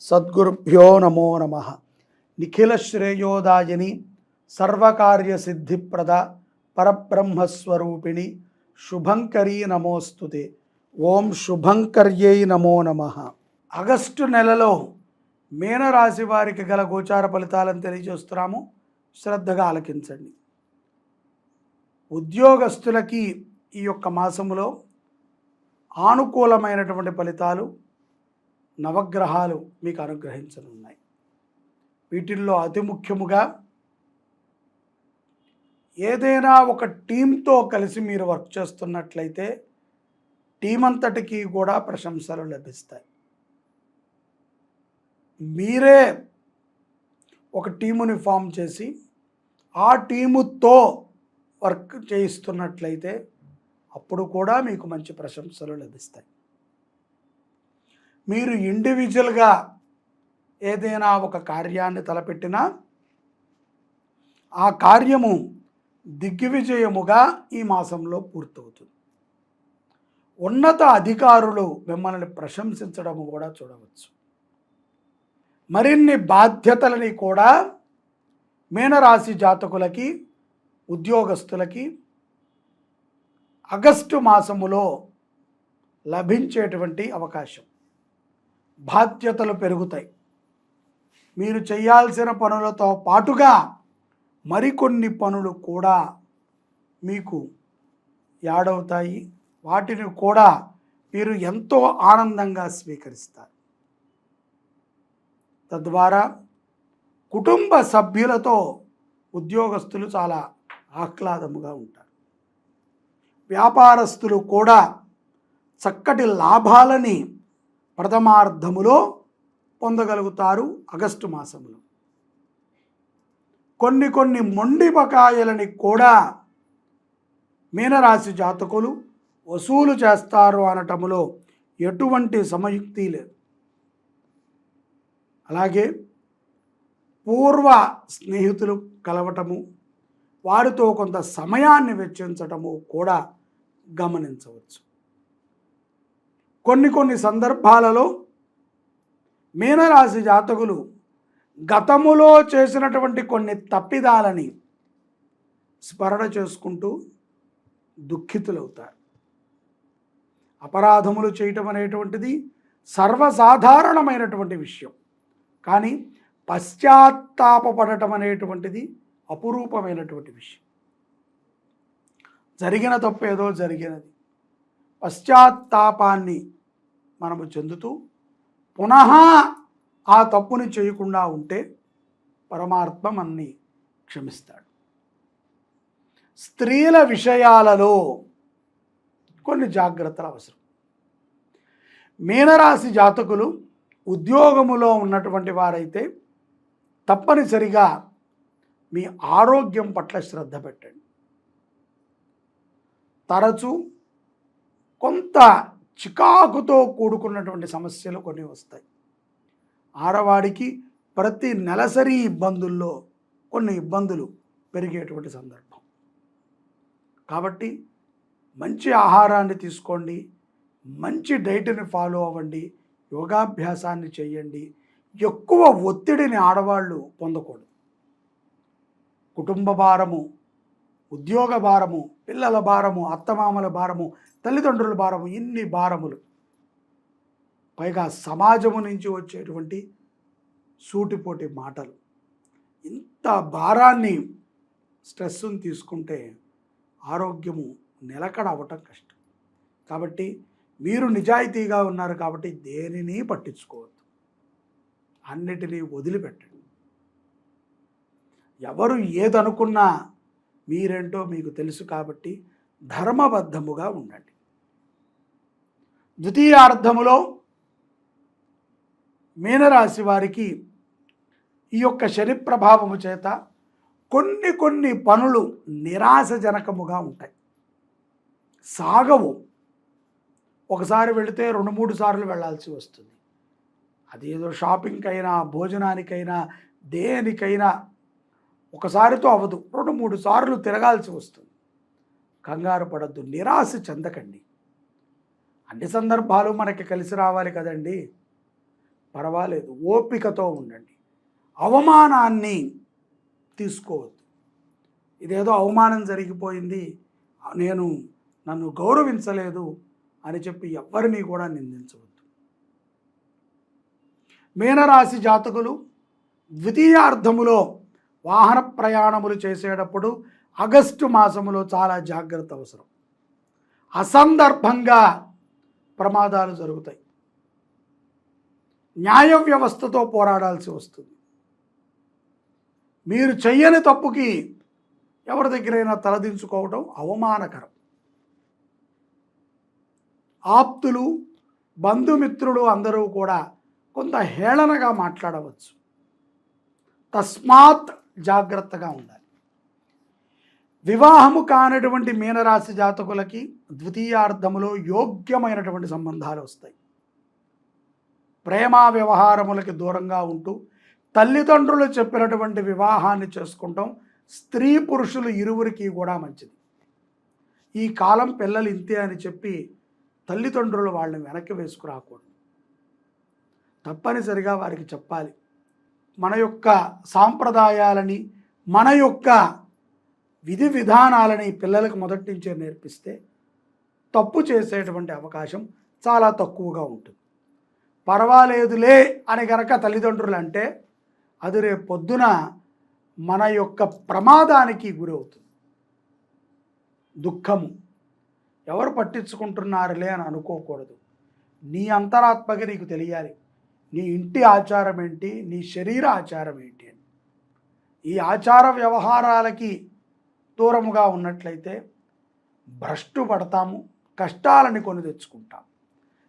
సద్గురుభ్యో నమో నమ. నిఖిల శ్రేయోదాయని సర్వకార్య సిద్ధిప్రద పరబ్రహ్మస్వరూపిణి శుభంకరీ నమోస్తుతే. ఓం శుభంకర్యై నమో నమ. ఆగస్టు నెలలో మీనరాశి వారికి గల గోచార ఫలితాలను తెలియజేస్తున్నాము. శ్రద్ధగా ఆలకించండి. ఉద్యోగస్తులకి ఈ యొక్క మాసములో ఆనుకూలమైనటువంటి ఫలితాలు నవగ్రహాలు మీకు అనుగ్రహించనున్నాయి. వీటిల్లో అతి ముఖ్యముగా ఏదైనా ఒక టీంతో కలిసి మీరు వర్క్ చేస్తున్నట్లయితే టీం అంతటికీ కూడా ప్రశంసలు లభిస్తాయి. మీరే ఒక టీముని ఫామ్ చేసి ఆ టీముతో వర్క్ చేయిస్తున్నట్లయితే అప్పుడు కూడా మీకు మంచి ప్రశంసలు లభిస్తాయి. మీరు ఇండివిజువల్గా ఏదైనా ఒక కార్యాన్ని తలపెట్టినా ఆ కార్యము దిగ్విజయముగా ఈ మాసంలో పూర్తవుతుంది. ఉన్నత అధికారులు మిమ్మల్ని ప్రశంసించడం కూడా చూడవచ్చు. మరిన్ని బాధ్యతలని కూడా మీనరాశి జాతకులకి ఉద్యోగస్తులకి ఆగస్టు మాసములో లభించేటువంటి అవకాశం. బాధ్యతలు పెరుగుతాయి. మీరు చేయాల్సిన పనులతో పాటుగా మరికొన్ని పనులు కూడా మీకు యాడవుతాయి. వాటిని కూడా మీరు ఎంతో ఆనందంగా స్వీకరిస్తారు. తద్వారా కుటుంబ సభ్యులతో ఉద్యోగస్తులు చాలా ఆహ్లాదముగా ఉంటారు. వ్యాపారస్తులు కూడా చక్కటి లాభాలని ప్రథమార్థములో పొందగలుగుతారు ఆగస్టు మాసంలో కొన్ని కొన్ని మొండి బకాయిలని కూడా మీనరాశి జాతకులు వసూలు చేస్తారు అనటములో ఎటువంటి సమయుక్తి లేదు. అలాగే పూర్వ స్నేహితులు కలవటము వారితో కొంత సమయాన్ని వెచ్చించటము కూడా గమనించవచ్చు. కొన్ని కొన్ని సందర్భాలలో మీనరాశి జాతకులు గతములో చేసినటువంటి కొన్ని తప్పిదాలని స్మరణ చేసుకుంటూ దుఃఖితులవుతారు. అపరాధములు చేయటం అనేటువంటిది సర్వసాధారణమైనటువంటి విషయం. కానీ పశ్చాత్తాపడటం అనేటువంటిది అపురూపమైనటువంటి విషయం. జరిగిన తప్పు ఏదో జరిగినది. పశ్చాత్తాపాన్ని మనము చెందుతూ పునః ఆ తప్పుని చేయకుండా ఉంటే పరమాత్మ మనని క్షమిస్తాడు. స్త్రీల విషయాలలో కొన్ని జాగ్రత్తలు అవసరం. మీనరాశి జాతకులు ఉద్యోగములో ఉన్నటువంటి వారైతే తప్పనిసరిగా మీ ఆరోగ్యం పట్ల శ్రద్ధ పెట్టండి. తరచూ కొంత చికాకుతో కూడుకున్నటువంటి సమస్యలు కొన్ని వస్తాయి. ఆడవాడికి ప్రతి నెలసరి ఇబ్బందుల్లో కొన్ని ఇబ్బందులు పెరిగేటువంటి సందర్భం. కాబట్టి మంచి ఆహారాన్ని తీసుకోండి మంచి డైట్ని ఫాలో అవ్వండి యోగాభ్యాసాన్ని చేయండి ఎక్కువ ఒత్తిడిని ఆడవాళ్ళు పొందకూడదు. కుటుంబ భారము ఉద్యోగ భారము పిల్లల భారము అత్తమామల భారము తల్లిదండ్రుల భారము ఇన్ని భారములు. పైగా సమాజము నుంచి వచ్చేటువంటి సూటిపోటి మాటలు. ఇంత భారాన్ని స్ట్రెస్ని తీసుకుంటే ఆరోగ్యము నిలకడ అవ్వటం కష్టం. కాబట్టి మీరు నిజాయితీగా ఉన్నారు కాబట్టి దేనిని పట్టించుకోవద్దు. అన్నిటినీ వదిలిపెట్టండి. ఎవరు ఏదనుకున్నా మీరేంటో మీకు తెలుసు కాబట్టి ధర్మబద్ధముగా ఉండండి. ద్వితీయార్థములో మీనరాశి వారికి ఈ యొక్క శని ప్రభావము చేత కొన్ని కొన్ని పనులు నిరాశజనకముగా ఉంటాయి. సాగవు. ఒకసారి వెళితే రెండు మూడు సార్లు వెళ్ళాల్సి వస్తుంది. అదేదో షాపింగ్కైనా భోజనానికైనా దేనికైనా ఒకసారితో అవ్వదు. రెండు మూడు సార్లు తిరగాల్సి వస్తుంది. కంగారు పడద్దు. నిరాశ చెందకండి. అన్ని సందర్భాలు మనకి కలిసి రావాలి కదండి. పర్వాలేదు ఓపికతో ఉండండి. అవమానాన్ని తీసుకోవద్దు. ఇదేదో అవమానం జరిగిపోయింది నేను నన్ను గౌరవించలేదు అని చెప్పి ఎవరిని కూడా నిందించవద్దు. మీనరాశి జాతకులు ద్వితీయార్థములో వాహన ప్రయాణములు చేసేటప్పుడు ఆగస్టు మాసములో చాలా జాగ్రత్త అవసరం. అసందర్భంగా ప్రమాదాలు జరుగుతాయి. న్యాయ వ్యవస్థతో పోరాడాల్సి వస్తుంది. మీరు చెయ్యని తప్పుకి ఎవరి దగ్గరైనా తలదించుకోవడం అవమానకరం. ఆప్తులు బంధుమిత్రులు అందరూ కూడా కొంత హేళనగా మాట్లాడవచ్చు. తస్మాత్ జాగ్రత్తగా ఉండాలి. వివాహము కానటువంటి మీనరాశి జాతకులకి ద్వితీయార్థములో యోగ్యమైనటువంటి సంబంధాలు వస్తాయి. ప్రేమ వ్యవహారములకి దూరంగా ఉంటూ తల్లిదండ్రులు చెప్పినటువంటి వివాహాన్ని చేసుకుంటాం. స్త్రీ పురుషులు ఇరువురికి కూడా మంచిది. ఈ కాలం పిల్లలు ఇంతే అని చెప్పి తల్లిదండ్రులు వాళ్ళని వెనక్కి వేసుకురాకూడదు. తప్పనిసరిగా వారికి చెప్పాలి. మన యొక్క సాంప్రదాయాలని మన యొక్క విధి విధానాలని పిల్లలకు మొదటి నుంచే నేర్పిస్తే తప్పు చేసేటువంటి అవకాశం చాలా తక్కువగా ఉంటుంది. పర్వాలేదులే అని గనక తల్లిదండ్రులు అంటే అది రేపు పొద్దున మన యొక్క ప్రమాదానికి గురవుతుంది. దుఃఖము. ఎవరు పట్టించుకుంటున్నారులే అని అనుకోకూడదు. నీ అంతరాత్మగా నీకు తెలియాలి. నీ ఇంటి ఆచారం ఏంటి? నీ శరీర ఆచారం ఏంటి అని. ఈ ఆచార వ్యవహారాలకి దూరముగా ఉన్నట్లయితే భ్రష్టు పడతాము కష్టాలని కొని తెచ్చుకుంటాం.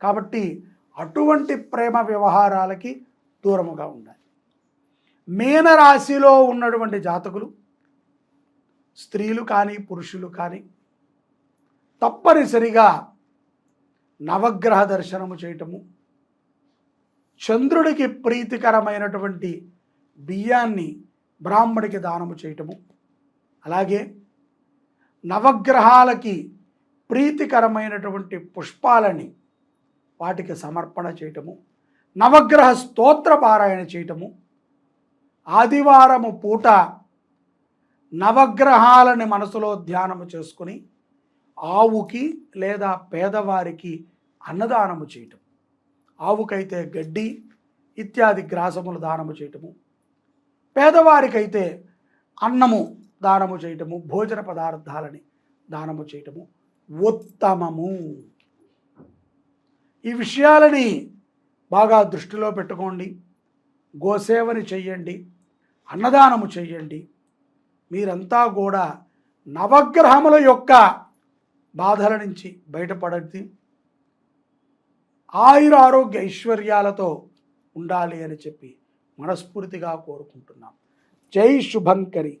కాబట్టి అటువంటి ప్రేమ వ్యవహారాలకి దూరముగా ఉండాలి. మీనరాశిలో ఉన్నటువంటి జాతకులు స్త్రీలు కానీ పురుషులు కానీ తప్పనిసరిగా నవగ్రహ దర్శనము చేయటము చంద్రుడికి ప్రీతికరమైనటువంటి బియ్యాన్ని బ్రాహ్మడికి దానము చేయటము అలాగే నవగ్రహాలకి ప్రీతికరమైనటువంటి పుష్పాలని వాటికి సమర్పణ చేయటము నవగ్రహ స్తోత్ర పారాయణ చేయటము ఆదివారము పూట నవగ్రహాలని మనసులో ధ్యానము చేసుకుని ఆవుకి లేదా పేదవారికి అన్నదానము చేయటం ఆవుకైతే గడ్డి ఇత్యాది గ్రాసములు దానము చేయటము పేదవారికైతే అన్నము దానము చేయటము భోజన పదార్థాలని దానము చేయటము ఉత్తమము. ఈ విషయాలని బాగా దృష్టిలో పెట్టుకోండి. గోసేవని చెయ్యండి. అన్నదానము చెయ్యండి. మీరంతా కూడా నవగ్రహముల యొక్క బాధల నుంచి బయటపడండి. ఆయుర ఆరోగ్య ఐశ్వర్యాలతో ఉండాలి అని చెప్పి మనస్ఫూర్తిగా కోరుకుంటున్నాం. జై శుభంకరి.